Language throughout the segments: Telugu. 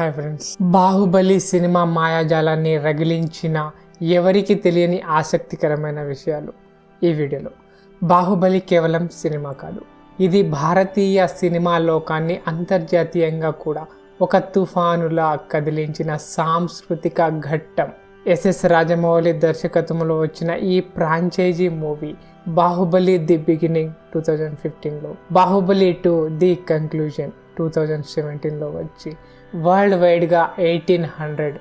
హాయ్ ఫ్రెండ్స్ బాహుబలి సినిమా మాయాజాలాన్ని రగిలించిన ఎవరికి తెలియని ఆసక్తికరమైన విషయాలు ఈ వీడియోలో. బాహుబలి కేవలం సినిమా కాదు. ఇది భారతీయ సినిమా లోకాన్ని అంతర్జాతీయంగా కూడా ఒక తుఫానులా కదిలించిన సాంస్కృతిక ఘట్టం. ఎస్ఎస్ రాజమౌళి దర్శకత్వంలో వచ్చిన ఈ franchise movie Baahubali the beginning two thousand ఫిఫ్టీన్లో Baahubali two the conclusion two thousand సెవెంటీన్లో వచ్చి వరల్డ్ వైడ్గా ఎయిటీన్ హండ్రెడ్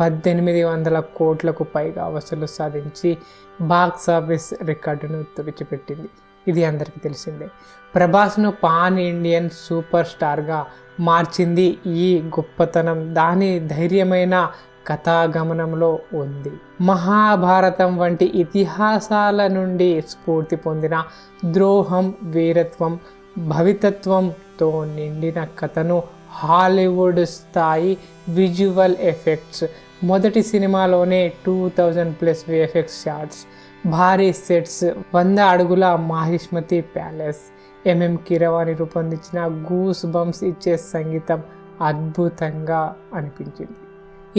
పద్దెనిమిది వందల కోట్లకు పైగా వసూలు సాధించి బాక్స్ ఆఫీస్ రికార్డును తుడిచిపెట్టింది. ఇది అందరికీ తెలిసిందే. ప్రభాస్ను పాన్ ఇండియన్ సూపర్ స్టార్గా మార్చింది ఈ గొప్పతనం. దాని ధైర్యమైన కథాగమనంలో ఉంది. మహాభారతం వంటి ఇతిహాసాల నుండి స్ఫూర్తి పొందిన ద్రోహం వీరత్వం భవితత్వంతో నిండిన కథను హాలీవుడ్ స్థాయి విజువల్ ఎఫెక్ట్స్. మొదటి సినిమాలోనే two thousand plus VFX shots భారీ సెట్స్ వంద అడుగుల మాహిష్మతి ప్యాలెస్. ఎంఎం కిరవాణి రూపొందించిన గూస్ బంప్స్ ఇచ్చే సంగీతం అద్భుతంగా అనిపించింది.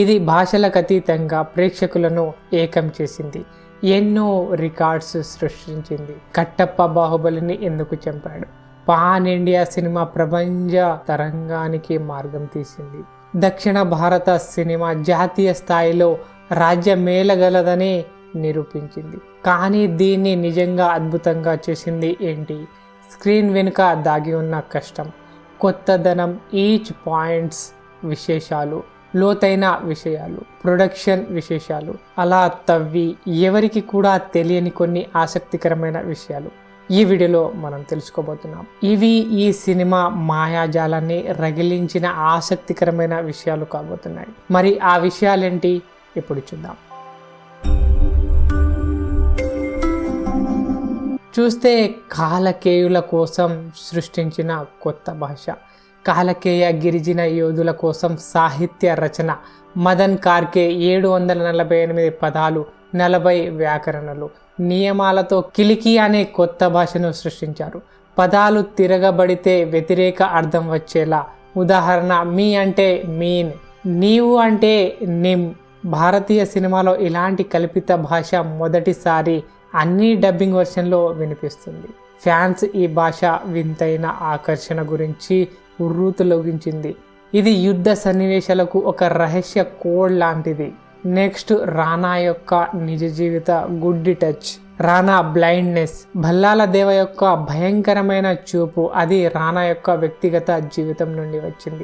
ఇది భాషలకు అతీతంగా ప్రేక్షకులను ఏకం చేసింది. ఎన్నో రికార్డ్స్ సృష్టించింది. కట్టప్ప బాహుబలిని ఎందుకు చంపాడు? పాన్ ఇండియా సినిమా ప్రపంచ తరంగానికి మార్గం తీసింది. దక్షిణ భారత సినిమా జాతీయ స్థాయిలో రాజ్య మేలగలదని నిరూపించింది. కానీ దీన్ని నిజంగా అద్భుతంగా చేసింది ఏంటి? స్క్రీన్ వెనుక దాగి ఉన్న కష్టం కొత్తదనం ఈచ్ పాయింట్స్ విశేషాలు లోతైన విషయాలు ప్రొడక్షన్ విశేషాలు అలా తవ్వి ఎవరికి కూడా తెలియని కొన్ని ఆసక్తికరమైన విషయాలు. ఈ వీడియోలో మనం తెలుసుకోబోతున్నాం. ఇవి ఈ సినిమా మాయాజాలాన్ని రగిలించిన ఆసక్తికరమైన విషయాలు కాబోతున్నాయి. మరి ఆ విషయాలేంటి? ఇప్పుడు చూద్దాం. చూస్తే కాలకేయుల కోసం సృష్టించిన కొత్త భాష. కాలకేయ గిరిజన యోధుల కోసం సాహిత్య రచన. మదన్ కార్కే ఏడు వందల నలభై ఎనిమిది పదాలు నలభై వ్యాకరణలు. నియమాలతో కిలికి అనే కొత్త భాషను సృష్టించారు. పదాలు తిరగబడితే వ్యతిరేక అర్థం వచ్చేలా. ఉదాహరణ మీ అంటే మీన్ నీవు అంటే నిమ్. భారతీయ సినిమాలో ఇలాంటి కల్పిత భాష మొదటిసారి అన్ని డబ్బింగ్ వర్షన్లో వినిపిస్తుంది. ఫ్యాన్స్ ఈ భాష వింతైన ఆకర్షణ గురించి ఉర్రూతులోగించింది ఇది యుద్ధ సన్నివేశాలకు ఒక రహస్య కోడ్ లాంటిది. నెక్స్ట్ రానా యొక్క నిజ జీవిత గుడ్డి టచ్. రానా బ్లైండ్నెస్. భల్లాల దేవ యొక్క భయంకరమైన చూపు అది రానా యొక్క వ్యక్తిగత జీవితం నుండి వచ్చింది.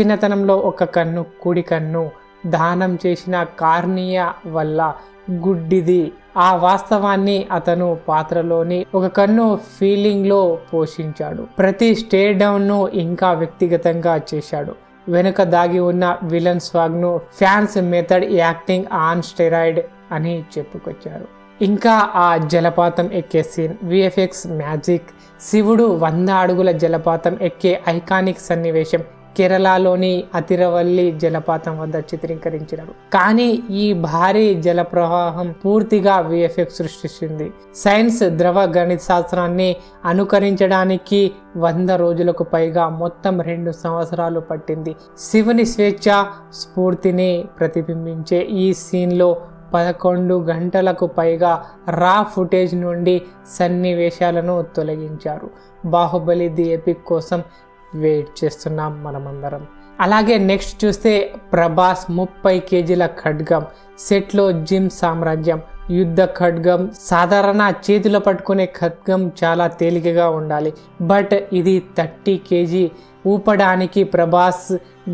చిన్నతనంలో ఒక కన్ను కుడి కన్ను దానం చేసిన కార్నియా వల్ల గుడ్డిది. ఆ వాస్తవాన్ని అతను పాత్రలోని ఒక కన్ను ఫీలింగ్లో పోషించాడు. ప్రతి స్టే డౌన్ను ఇంకా వ్యక్తిగతంగా చేశాడు. వెనుక దాగి ఉన్న villain స్వాగ్ను fans method acting on steroid అని చెప్పుకొచ్చారు. ఇంకా ఆ జలపాతం ఎక్కే సీన్ విఎఫ్ఎక్స్ మ్యాజిక్ శివుడు వంద అడుగుల జలపాతం ఎక్కే ఐకానిక్ సన్నివేశం కేరళలోని అతిరవల్లి జలపాతం వద్ద చిత్రీకరించినారు. కానీ ఈ భారీ జల ప్రవాహం పూర్తిగా విఎఫ్ఎక్స్ సృష్టిస్తుంది. సైన్స్ ద్రవ గణిత శాస్త్రాన్ని అనుకరించడానికి వంద రోజులకు పైగా మొత్తం రెండు సంవత్సరాలు పట్టింది. శివుని స్వేచ్ఛ స్ఫూర్తిని ప్రతిబింబించే ఈ సీన్లో పదకొండు గంటలకు పైగా రా ఫుటేజ్ నుండి సన్నివేశాలను తొలగించారు. బాహుబలి ది ఎపిక్ కోసం వెయిట్ చేస్తున్నాం మనమందరం. అలాగే నెక్స్ట్ చూస్తే ప్రభాస్ ముప్పై కేజీల ఖడ్గం. సెట్లో జిమ్ సామ్రాజ్యం యుద్ధ ఖడ్గం సాధారణ చేతిలో పట్టుకునే ఖడ్గం చాలా తేలికగా ఉండాలి. బట్ ఇది థర్టీ కేజీ ఊపడానికి ప్రభాస్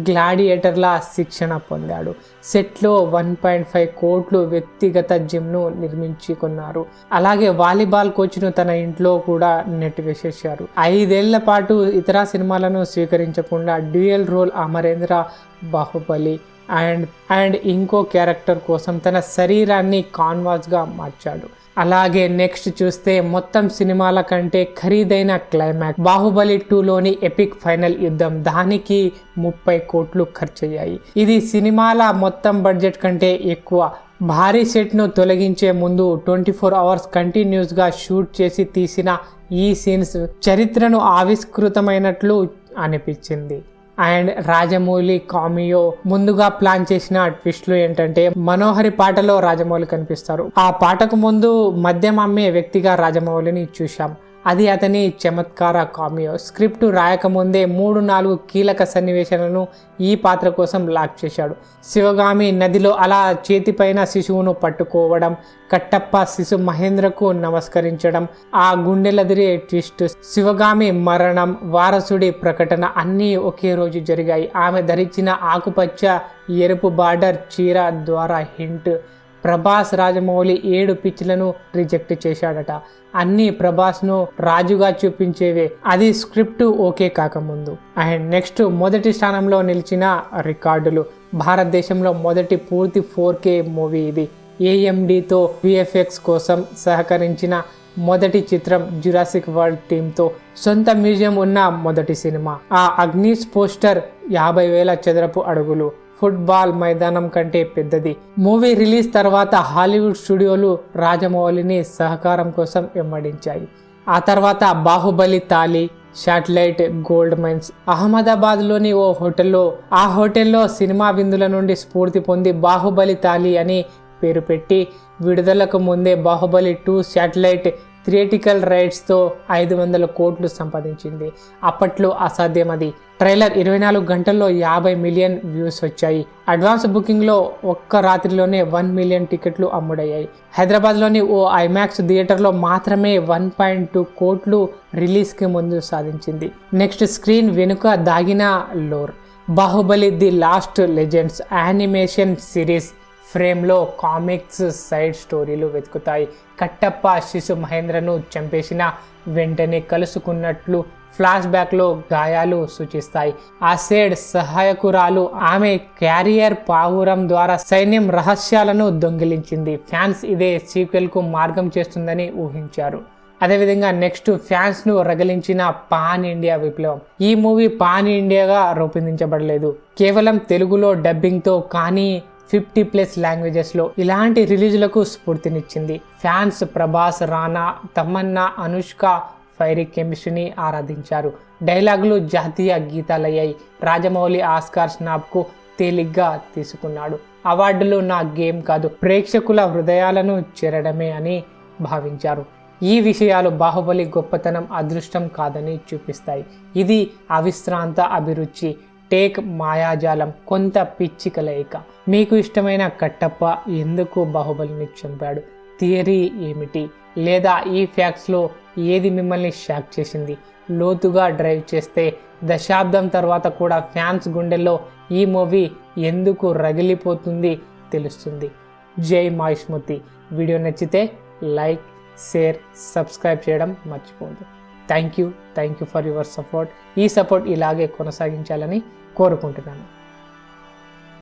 గ్లాడియేటర్ల శిక్షణ పొందాడు. సెట్లో వన్ పాయింట్ ఫైవ్ కోట్లు వ్యక్తిగత జిమ్ను నిర్మించుకున్నారు. అలాగే వాలీబాల్ కోచ్ను తన ఇంట్లో కూడా నెట్ వేసేసారు ఐదేళ్ళ పాటు ఇతర సినిమాలను స్వీకరించకుండా dual role Amarendra Baahubali and and ఇంకో క్యారెక్టర్ కోసం తన శరీరాన్ని కాన్వాస్గా మార్చాడు. అలాగే నెక్స్ట్ చూస్తే మొత్తం సినిమాల కంటే ఖరీదైన క్లైమాక్స్. బాహుబలి టూలోని ఎపిక్ ఫైనల్ యుద్ధం దానికి ముప్పై కోట్లు ఖర్చయ్యాయి. ఇది సినిమాల మొత్తం బడ్జెట్ కంటే ఎక్కువ. భారీ సెట్ను తొలగించే ముందు ట్వంటీ ఫోర్ అవర్స్ కంటిన్యూస్గా షూట్ చేసి తీసిన ఈ సీన్స్ చరిత్రను ఆవిష్కృతమైనట్లు అనిపించింది. అండ్ రాజమౌళి కామియో ముందుగా ప్లాన్ చేసిన ట్విస్ట్లు ఏంటంటే మనోహరి పాటలో రాజమౌళి కనిపిస్తారు. ఆ పాటకు ముందు మద్యం అమ్మే వ్యక్తిగా రాజమౌళిని చూశాం. అది అతని చమత్కార కామియో. స్క్రిప్ట్ రాయకముందే మూడు నాలుగు కీలక సన్నివేశాలను ఈ పాత్ర కోసం లాక్ చేశాడు. శివగామి నదిలో అలా చేతిపైన శిశువును పట్టుకోవడం కట్టప్ప శిశు మహేంద్రకు నమస్కరించడం ఆ గుండెలదిరే ట్విస్ట్ శివగామి మరణం వారసుడి ప్రకటన అన్నీ ఒకే రోజు జరిగాయి. ఆమె ధరించిన ఆకుపచ్చ ఎరుపు బార్డర్ చీర ద్వారా హింట్. ప్రభాస్ రాజమౌళి ఏడు పిచ్లను రిజెక్ట్ చేశాడట. అన్ని ప్రభాస్ను రాజుగా చూపించేవే. అది స్క్రిప్ట్ ఓకే కాకముందు. అండ్ నెక్స్ట్ మొదటి స్థానంలో నిలిచిన రికార్డులు. భారతదేశంలో మొదటి పూర్తి ఫోర్ కే మూవీ ఇది. ఏఎండితో విఎఫ్ఎక్స్ కోసం సహకరించిన మొదటి చిత్రం జురాసిక్ వరల్డ్ టీంతో సొంత మ్యూజియం ఉన్న మొదటి సినిమా. ఆ అగ్నిస్ పోస్టర్ యాభై వేల చదరపు అడుగులు. ఫుట్బాల్ మైదానం కంటే పెద్దది. మూవీ రిలీజ్ తర్వాత హాలీవుడ్ స్టూడియోలు రాజమౌళిని సహకారం కోసం వెంబడించాయి ఆ తర్వాత బాహుబలి తాలి శాటిలైట్ గోల్డ్ మైన్స్ అహ్మదాబాద్లోని ఓ హోటల్లో ఆ హోటల్లో సినిమా విందుల నుండి స్ఫూర్తి పొంది బాహుబలి తాలి అని పేరు పెట్టి విడుదలకు ముందే బాహుబలి టూ శాటిలైట్ థియేటికల్ రైట్స్తో ఐదు వందల కోట్లు సంపాదించింది. అప్పట్లో అసాధ్యం అది. ట్రైలర్ ఇరవై నాలుగు గంటల్లో యాభై మిలియన్ వ్యూస్ వచ్చాయి. అడ్వాన్స్ బుకింగ్లో ఒక్క రాత్రిలోనే వన్ మిలియన్ టికెట్లు అమ్ముడయ్యాయి. హైదరాబాద్లోని ఓ ఐమాక్స్ థియేటర్లో మాత్రమే వన్ పాయింట్ టూ కోట్లు రిలీజ్కి ముందు సాధించింది. నెక్స్ట్ స్క్రీన్ వెనుక దాగిన lore. Baahubali the lost legends animation series ఫ్రేమ్లో కామిక్స్ సైడ్ స్టోరీలు వెతుకుతాయి. కట్టప్ప శిశు మహేంద్రను చంపేసిన వెంటనే కలుసుకున్నట్లు ఫ్లాష్ బ్యాక్లో గాయాలు సూచిస్తాయి. ఆ సేడ్ సహాయకురాలు ఆమె క్యారియర్ పావురం ద్వారా సైన్యం రహస్యాలను దొంగిలించింది. ఫ్యాన్స్ ఇదే సీక్వెల్కు మార్గం చేస్తుందని ఊహించారు. అదేవిధంగా నెక్స్ట్ ఫ్యాన్స్ను రగిలించిన పాన్ ఇండియా విప్లవం. ఈ మూవీ పాన్ ఇండియాగా రూపొందించబడలేదు. కేవలం తెలుగులో డబ్బింగ్తో కానీ ఫిఫ్టీ ప్లస్ లాంగ్వేజెస్లో ఇలాంటి రిలీజ్లకు స్ఫూర్తినిచ్చింది. ఫ్యాన్స్ ప్రభాస్ రానా తమన్నా అనుష్క ఫైరీ కెమిస్ట్రీని ఆరాధించారు. డైలాగులు జాతీయ గీతాలయ్యాయి. రాజమౌళి ఆస్కార్ స్నాప్కు తేలిగ్గా తీసుకున్నాడు. అవార్డులు నా గేమ్ కాదు ప్రేక్షకుల హృదయాలను చేరడమే అని భావించారు. ఈ విషయాలు బాహుబలి గొప్పతనం అదృష్టం కాదని చూపిస్తాయి. ఇది అవిశ్రాంత అభిరుచి. టేక్ మాయాజాలం కొంత పిచ్చి కలయిక మీకు ఇష్టమైన కట్టప్ప ఎందుకు బాహుబలిని చంపాడు? థియరీ ఏమిటి? లేదా ఈ ఫ్యాక్ట్స్లో ఏది మిమ్మల్ని షాక్ చేసింది? లోతుగా డ్రైవ్ చేస్తే దశాబ్దం తర్వాత కూడా ఫ్యాన్స్ గుండెల్లో ఈ మూవీ ఎందుకు రగిలిపోతుంది తెలుస్తుంది. జై మాయుష్మూర్తి వీడియో నచ్చితే లైక్ షేర్ సబ్స్క్రైబ్ చేయడం మర్చిపోదు thank you. Thank you for your support. ఈ సపోర్ట్ ఇలాగే కొనసాగించాలని కోరుకుంటున్నాను.